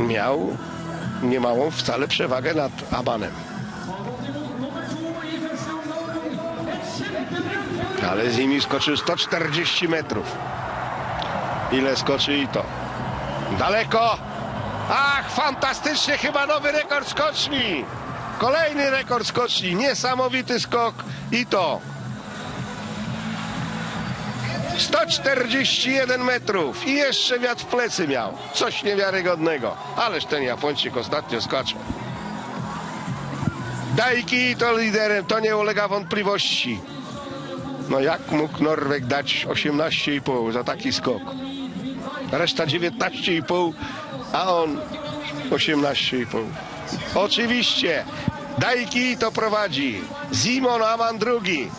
miał niemałą wcale przewagę nad Amanem. Ale z nimi skoczył 140 metrów. Ile skoczy i to. Daleko! Ach, fantastycznie, chyba nowy rekord skoczni! Kolejny rekord skoczni, niesamowity skok i to. 141 metrów i jeszcze wiatr w plecy miał. Coś niewiarygodnego. Ależ ten Japończyk ostatnio skoczył. Daiki to liderem, to nie ulega wątpliwości. No jak mógł Norweg dać 18,5 za taki skok? Reszta 19,5, a on 18,5. Oczywiście, Daiki to prowadzi. Simon Aman drugi.